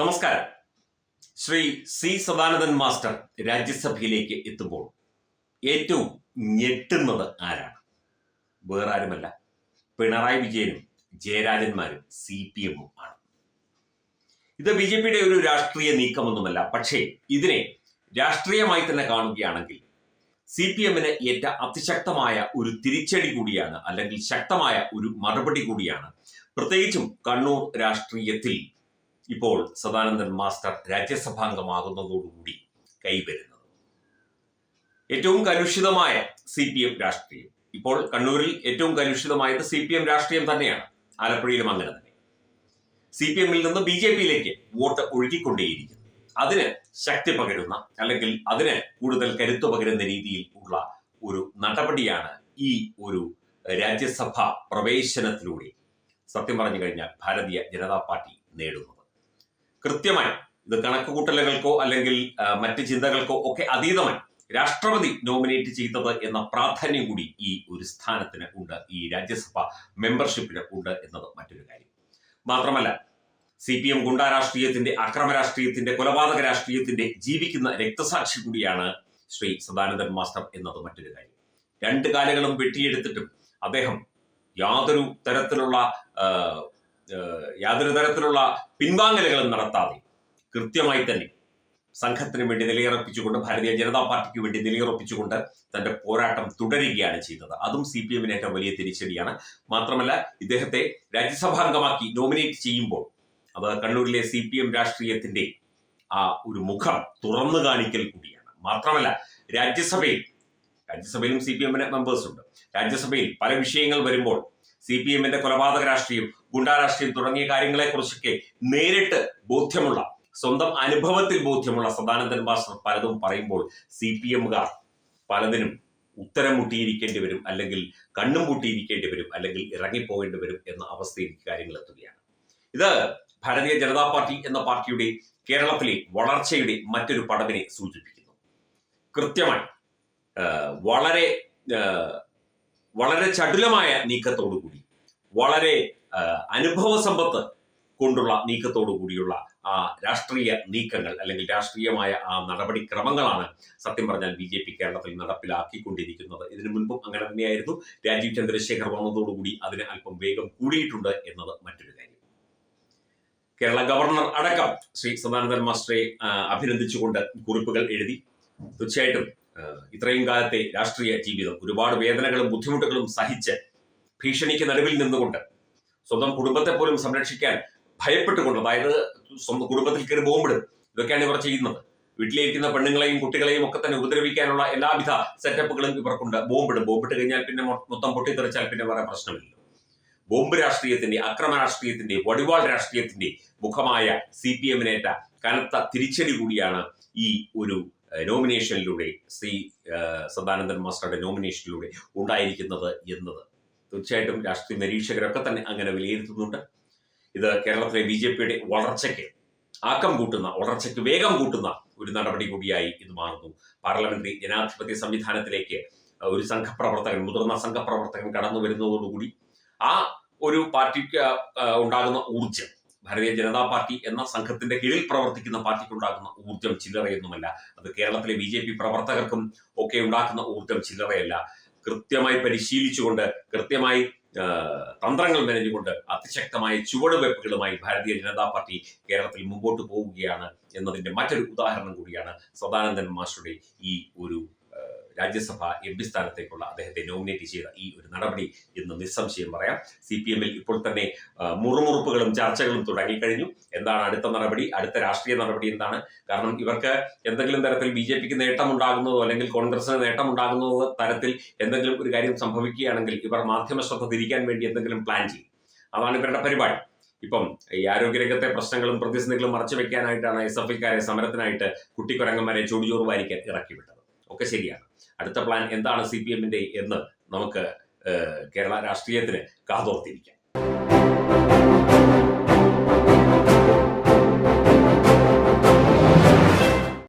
നമസ്കാരം. Shri C Sadanandan master രാജ്യസഭയിലേക്ക് എത്തുമ്പോൾ ഏറ്റവും ഞെട്ടുന്നത് ആരാണ്? വേറെ ആരുമല്ല. പിണറായി വിജയനും ജയരാജന്മാരും സി പി എമ്മും ആണ്. ഇത് ബി ജെ പിയുടെ ഒരു രാഷ്ട്രീയ നീക്കമൊന്നുമല്ല. പക്ഷേ ഇതിനെ രാഷ്ട്രീയമായി തന്നെ കാണുകയാണെങ്കിൽ സി പി എമ്മിന് ഏറ്റ അതിശക്തമായ ഒരു തിരിച്ചടി കൂടിയാണ് അല്ലെങ്കിൽ ശക്തമായ ഒരു മറുപടി കൂടിയാണ്. പ്രത്യേകിച്ചും കണ്ണൂർ രാഷ്ട്രീയത്തിൽ ഇപ്പോൾ സദാനന്ദൻ മാസ്റ്റർ രാജ്യസഭാംഗമാകുന്നതോടുകൂടി കൈവരുന്നത്. ഏറ്റവും കലുഷിതമായ സി പി എം രാഷ്ട്രീയം. ഇപ്പോൾ കണ്ണൂരിൽ ഏറ്റവും കലുഷിതമായത് സി പി എം രാഷ്ട്രീയം തന്നെയാണ്. ആലപ്പുഴയിലും അങ്ങനെ തന്നെ. സി പി എമ്മിൽ നിന്ന് ബി ജെ പിയിലേക്ക് വോട്ട് ഒഴുകിക്കൊണ്ടേയിരിക്കുന്നു. അതിന് ശക്തി പകരുന്ന അല്ലെങ്കിൽ അതിന് കൂടുതൽ കരുത്തു പകരുന്ന രീതിയിൽ ഉള്ള ഒരു നടപടിയാണ് ഈ ഒരു രാജ്യസഭാ പ്രവേശനത്തിലൂടെ സത്യം പറഞ്ഞു കഴിഞ്ഞാൽ ഭാരതീയ ജനതാ പാർട്ടി നേടുന്നത്. കൃത്യമായി ഇത് കണക്കുകൂട്ടലുകൾക്കോ അല്ലെങ്കിൽ മറ്റ് ചിന്തകൾക്കോ ഒക്കെ അതീതമായി രാഷ്ട്രപതി നോമിനേറ്റ് ചെയ്തത് എന്ന പ്രാധാന്യം കൂടി ഈ ഒരു സ്ഥാനത്തിന് ഉണ്ട് ഈ രാജ്യസഭ മെമ്പർഷിപ്പിന് ഉണ്ട് എന്നത് മറ്റൊരു കാര്യം. മാത്രമല്ല സി പി എം ഗുണ്ടാ രാഷ്ട്രീയത്തിന്റെ അക്രമ രാഷ്ട്രീയത്തിന്റെ കൊലപാതക രാഷ്ട്രീയത്തിന്റെ ജീവിക്കുന്ന രക്തസാക്ഷി കൂടിയാണ് ശ്രീ സദാനന്ദൻ മാസ്റ്റർ എന്നത് മറ്റൊരു കാര്യം. രണ്ട് കാലുകളും വെട്ടിയെടുത്തിട്ടും അദ്ദേഹം യാതൊരു തരത്തിലുള്ള യാതൊരു തരത്തിലുള്ള പിൻവാങ്ങലുകളും നടത്താതെ കൃത്യമായി തന്നെ സംഘത്തിന് വേണ്ടി നിലയുറപ്പിച്ചുകൊണ്ട് ഭാരതീയ ജനതാ പാർട്ടിക്ക് വേണ്ടി നിലയുറപ്പിച്ചുകൊണ്ട് തന്റെ പോരാട്ടം തുടരുകയാണ് ചെയ്തത്. അതും സി പി വലിയ തിരിച്ചടിയാണ്. മാത്രമല്ല ഇദ്ദേഹത്തെ രാജ്യസഭാംഗമാക്കി നോമിനേറ്റ് ചെയ്യുമ്പോൾ അത് കണ്ണൂരിലെ സി പി എം രാഷ്ട്രീയത്തിന്റെ ആ ഒരു മുഖം തുറന്നു കാണിക്കൽ കൂടിയാണ്. മാത്രമല്ല രാജ്യസഭയിൽ രാജ്യസഭയിലും സി പി എമ്മിന് മെമ്പേഴ്സ് ഉണ്ട്. രാജ്യസഭയിൽ പല വിഷയങ്ങൾ വരുമ്പോൾ സി പി എമ്മിന്റെ കൊലപാതക രാഷ്ട്രീയം ഗുണ്ടാ രാഷ്ട്രീയം തുടങ്ങിയ കാര്യങ്ങളെക്കുറിച്ചൊക്കെ നേരിട്ട് ബോധ്യമുള്ള സ്വന്തം അനുഭവത്തിൽ ബോധ്യമുള്ള സദാനന്ദൻ മാസ്റ്റർ പലതും പറയുമ്പോൾ സി പി എമ്മുകാർ പലതിനും ഉത്തരം മുട്ടിയിരിക്കേണ്ടി വരും അല്ലെങ്കിൽ കണ്ണും പൂട്ടിയിരിക്കേണ്ടി വരും അല്ലെങ്കിൽ ഇറങ്ങിപ്പോകേണ്ടി വരും എന്ന അവസ്ഥയിലേക്ക് കാര്യങ്ങൾ എത്തുകയാണ്. ഇത് ഭാരതീയ ജനതാ പാർട്ടി എന്ന പാർട്ടിയുടെ കേരളത്തിലെ വളർച്ചയുടെ മറ്റൊരു പടവിനെ സൂചിപ്പിക്കുന്നു. കൃത്യമായി വളരെ വളരെ ചടുലമായ നീക്കത്തോടുകൂടി വളരെ അനുഭവ സമ്പത്ത് കൊണ്ടുള്ള നീക്കത്തോടു കൂടിയുള്ള ആ രാഷ്ട്രീയ നീക്കങ്ങൾ അല്ലെങ്കിൽ രാഷ്ട്രീയമായ ആ നടപടിക്രമങ്ങളാണ് സത്യം പറഞ്ഞാൽ ബി ജെ പി കേരളത്തിൽ നടപ്പിലാക്കിക്കൊണ്ടിരിക്കുന്നത്. ഇതിനു മുൻപും അങ്ങനെ തന്നെയായിരുന്നു. രാജീവ് ചന്ദ്രശേഖർ വന്നതോടുകൂടി അതിന് അല്പം വേഗം കൂടിയിട്ടുണ്ട് എന്നത് മറ്റൊരു കാര്യം. കേരള ഗവർണർ അടക്കം ശ്രീ സദാനന്ദൻ മാസ്റ്ററെ അഭിനന്ദിച്ചുകൊണ്ട് കുറിപ്പുകൾ എഴുതി. തീർച്ചയായിട്ടും ഇത്രയും കാലത്തെ രാഷ്ട്രീയ ജീവിതം ഒരുപാട് വേദനകളും ബുദ്ധിമുട്ടുകളും സഹിച്ച് ഭീഷണിക്ക് നടുവിൽ നിന്നുകൊണ്ട് സ്വന്തം കുടുംബത്തെ പോലും സംരക്ഷിക്കാൻ ഭയപ്പെട്ടുകൊണ്ട് അതായത് സ്വന്തം കുടുംബത്തിൽ കയറി ബോംബിടും ഇതൊക്കെയാണ് ഇവർ ചെയ്യുന്നത്. വീട്ടിലിരിക്കുന്ന പെണ്ണുങ്ങളെയും കുട്ടികളെയും ഒക്കെ തന്നെ ഉപദ്രവിക്കാനുള്ള എല്ലാവിധ സെറ്റപ്പുകളും ഇവർക്കുണ്ട്. ബോംബിടും ബോംബിട്ട് കഴിഞ്ഞാൽ പിന്നെ മൊത്തം പൊട്ടിത്തെറിച്ചാൽ പിന്നെ വേറെ പ്രശ്നമില്ല. ബോംബ് രാഷ്ട്രീയത്തിന്റെ അക്രമ രാഷ്ട്രീയത്തിന്റെ വടിവാൾ രാഷ്ട്രീയത്തിന്റെ മുഖമായ സി പി എമ്മിനേറ്റ കനത്ത തിരിച്ചടി കൂടിയാണ് ഈ ഒരു നോമിനേഷനിലൂടെ ശ്രീ സദാനന്ദൻ മാസ്റ്ററുടെ നോമിനേഷനിലൂടെ ഉണ്ടായിരിക്കുന്നത് എന്നത്. തീർച്ചയായിട്ടും രാഷ്ട്രീയ നിരീക്ഷകരൊക്കെ തന്നെ അങ്ങനെ വിലയിരുത്തുന്നുണ്ട്. ഇത് കേരളത്തിലെ ബി ജെ പിയുടെ വളർച്ചയ്ക്ക് ആക്കം കൂട്ടുന്ന വളർച്ചയ്ക്ക് വേഗം കൂട്ടുന്ന ഒരു നടപടി കൂടിയായി ഇത് മാറുന്നു. പാർലമെന്ററി ജനാധിപത്യ സംവിധാനത്തിലേക്ക് ഒരു സംഘപ്രവർത്തകൻ മുതിർന്ന സംഘപ്രവർത്തകൻ കടന്നു വരുന്നതോടുകൂടി ആ ഒരു പാർട്ടിക്ക് ഉണ്ടാകുന്ന ഊർജം ഭാരതീയ ജനതാ പാർട്ടി എന്ന സംഘത്തിന്റെ കീഴിൽ പ്രവർത്തിക്കുന്ന പാർട്ടിക്ക് ഉണ്ടാകുന്ന ഊർജം ചില്ലറയൊന്നുമല്ല. അത് കേരളത്തിലെ ബി ജെ പി പ്രവർത്തകർക്കും ഒക്കെ ഉണ്ടാക്കുന്ന ഊർജം ചില്ലറയല്ല. കൃത്യമായി പരിശീലിച്ചുകൊണ്ട് കൃത്യമായി തന്ത്രങ്ങൾ മെനഞ്ഞുകൊണ്ട് അതിശക്തമായ ചുവടുവയ്പ്പുകളുമായി ഭാരതീയ ജനതാ പാർട്ടി കേരളത്തിൽ മുമ്പോട്ട് പോവുകയാണ് എന്നതിന്റെ മറ്റൊരു ഉദാഹരണം കൂടിയാണ് സദാനന്ദൻ മാസ്റ്ററുടെ ഈ ഒരു രാജ്യസഭ എം പി സ്ഥാനത്തേക്കുള്ള അദ്ദേഹത്തെ നോമിനേറ്റ് ചെയ്ത ഈ ഒരു നടപടി എന്ന് നിസ്സംശയം പറയാം. സി പി എമ്മിൽ ഇപ്പോൾ തന്നെ മുറുമുറുപ്പുകളും ചർച്ചകളും തുടങ്ങിക്കഴിഞ്ഞു. എന്താണ് അടുത്ത നടപടി? അടുത്ത രാഷ്ട്രീയ നടപടി എന്താണ്? കാരണം ഇവർക്ക് എന്തെങ്കിലും തരത്തിൽ ബി ജെ പിക്ക് നേട്ടമുണ്ടാകുന്നതോ അല്ലെങ്കിൽ കോൺഗ്രസിന് നേട്ടമുണ്ടാകുന്നതോ തരത്തിൽ എന്തെങ്കിലും ഒരു കാര്യം സംഭവിക്കുകയാണെങ്കിൽ ഇവർ മാധ്യമ ശ്രദ്ധ തിരിക്കാൻ വേണ്ടി എന്തെങ്കിലും പ്ലാൻ ചെയ്യും. അതാണ് ഇവരുടെ പരിപാടി. ഇപ്പം ഈ ആരോഗ്യരംഗത്തെ പ്രശ്നങ്ങളും പ്രതിസന്ധികളും മറച്ചു വെക്കാനായിട്ടാണ് എസ് എഫ് ഐക്കാരെ സമരത്തിനായിട്ട് കുട്ടിക്കുരങ്ങന്മാരെ ചൊടിചോറ് വാരിക്കാൻ ഇറക്കി വിട്ടത് ഒക്കെ ശരിയാണ്. അടുത്ത പ്ലാൻ എന്താണ് സി പി എമ്മിന്റെ എന്ന് നമുക്ക് കേരള രാഷ്ട്രീയത്തിന് കാതോർത്തിരിക്കാം.